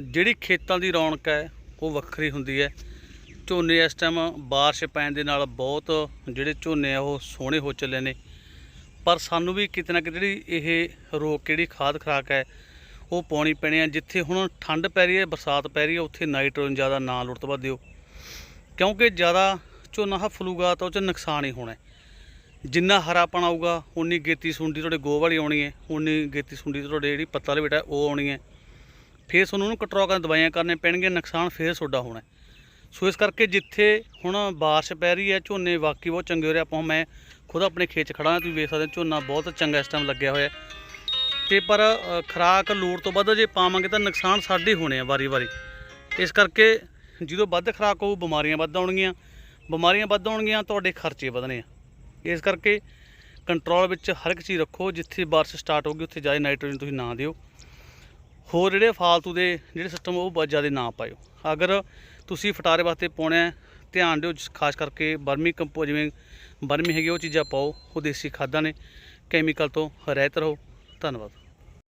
ਜਿਹੜੀ ਖੇਤਾਂ ਦੀ ਰੌਣਕ ਹੈ, ਉਹ ਵੱਖਰੀ ਹੁੰਦੀ ਹੈ। ਝੋਨੇ ਇਸ ਟਾਈਮ ਬਾਰਿਸ਼ ਪੈਣ ਦੇ ਨਾਲ ਬਹੁਤ ਜਿਹੜੇ ਝੋਨੇ ਆ, ਉਹ ਸੋਹਣੇ ਹੋ ਚੱਲੇ ਨੇ। ਪਰ ਸਾਨੂੰ ਵੀ ਕਿਤੇ ਨਾ ਕਿਤੇ ਜਿਹੜੀ ਇਹ ਰੋਕ ਕਿਹੜੀ ਖਾਦ ਖਰਾਕ ਹੈ, ਉਹ ਪਾਉਣੀ ਪੈਣੀ ਹੈ। ਜਿੱਥੇ ਹੁਣ ਠੰਡ ਪੈ ਰਹੀ ਹੈ, ਬਰਸਾਤ ਪੈ ਰਹੀ ਹੈ, ਉੱਥੇ ਨਾਈਟ੍ਰੋਜਨ ਜ਼ਿਆਦਾ ਨਾ ਲੋੜ ਵੱਧ ਦਿਓ। ਕਿਉਂਕਿ ਜ਼ਿਆਦਾ ਝੋਨਾ ਹਫਲੂਗਾ ਤਾਂ ਉਹ ਚ ਨੁਕਸਾਨ ਹੀ ਹੋਣਾ ਜਿੰਨਾ ਹਰਾਪਣ ਆਊਗਾ ਉਨੀ ਗੇਤੀ ਸੁੰਡੀ ਤੁਹਾਡੇ ਗੋਹ ਵਾਲੀ ਆਉਣੀ ਹੈ ਉਨੀ ਗੇਤੀ ਸੁੰਡੀ ਤੁਹਾਡੇ ਜਿਹੜੀ ਪੱਤਾ ਵਾਲੀ ਬੇਟਾ ਉਹ ਆਉਣੀ ਹੈ। ਫੇਰ ਤੁਹਾਨੂੰ ਉਹਨੂੰ ਕੰਟਰੋਲ ਕਰਨ ਦਵਾਈਆਂ ਕਰਨੇ ਪੈਣਗੀਆਂ ਨੁਕਸਾਨ ਫੇਰ ਤੁਹਾਡਾ ਹੋਣਾ ਸੋ ਇਸ ਕਰਕੇ ਜਿੱਥੇ ਹੁਣ ਬਾਰਿਸ਼ ਪੈ ਰਹੀ ਹੈ ਝੋਨੇ ਵਾਕਈ ਬਹੁਤ ਚੰਗੇ ਹੋ ਰਹੇ ਆਪਾਂ ਮੈਂ ਖੁਦ ਆਪਣੇ ਖੇਤ 'ਚ ਖੜਾ ਤੁਸੀਂ ਵੇਖ ਸਕਦੇ ਹੋ ਝੋਨਾ ਬਹੁਤ ਚੰਗਾ ਇਸ ਟਾਈਮ ਲੱਗਿਆ ਹੋਇਆ ਹੈ। ਤੇ ਪਰ ਅ, ਖੁਰਾਕ ਲੋੜ ਤੋਂ ਵੱਧ ਜੇ ਪਾਵਾਂਗੇ ਤਾਂ ਨੁਕਸਾਨ ਸਾਡੇ ਹੋਣੇ ਆ ਵਾਰੀ-ਵਾਰੀ ਇਸ ਕਰਕੇ ਜਦੋਂ ਵੱਧ ਖੁਰਾਕ ਹੋਊ ਬਿਮਾਰੀਆਂ ਵੱਧ ਆਉਣਗੀਆਂ। ਬਿਮਾਰੀਆਂ ਵੱਧ ਆਉਣਗੀਆਂ ਤੁਹਾਡੇ ਖਰਚੇ ਵਧਣੇ ਆ। ਇਸ ਕਰਕੇ ਕੰਟਰੋਲ ਵਿੱਚ ਹਰ ਇੱਕ ਚੀਜ਼ ਰੱਖੋ ਜਿੱਥੇ ਬਾਰਿਸ਼ ਸਟਾਰਟ ਹੋਗੀ ਉੱਥੇ ਜਾਏ ਨਾਈਟ੍ਰੋਜਨ ਤੁਸੀਂ ਨਾ ਦਿਓ। ਹੋਰ ਜਿਹੜੇ ਫਾਲਤੂ ਦੇ ਜਿਹੜੇ ਸਿਸਟਮ ਉਹ ਬਹੁਤ ਜ਼ਿਆਦਾ ਨਾ ਪਾਇਓ। ਅਗਰ ਤੁਸੀਂ ਫਟਾਰੇ ਵਾਸਤੇ ਪਾਉਣਾ ਧਿਆਨ ਦਿਓ, ਜਿਸ- ਖਾਸ ਕਰਕੇ ਬਰਮੀ ਕੰਪੋ ਜਿਵੇਂ ਬਰਮੀ ਹੈਗੀ ਉਹ ਚੀਜ਼ਾਂ ਪਾਓ। ਉਹ ਦੇਸੀ ਖਾਦਾਂ ਨੇ। ਕੈਮੀਕਲ ਤੋਂ ਰਹਿਤ ਰਹੋ। ਧੰਨਵਾਦ।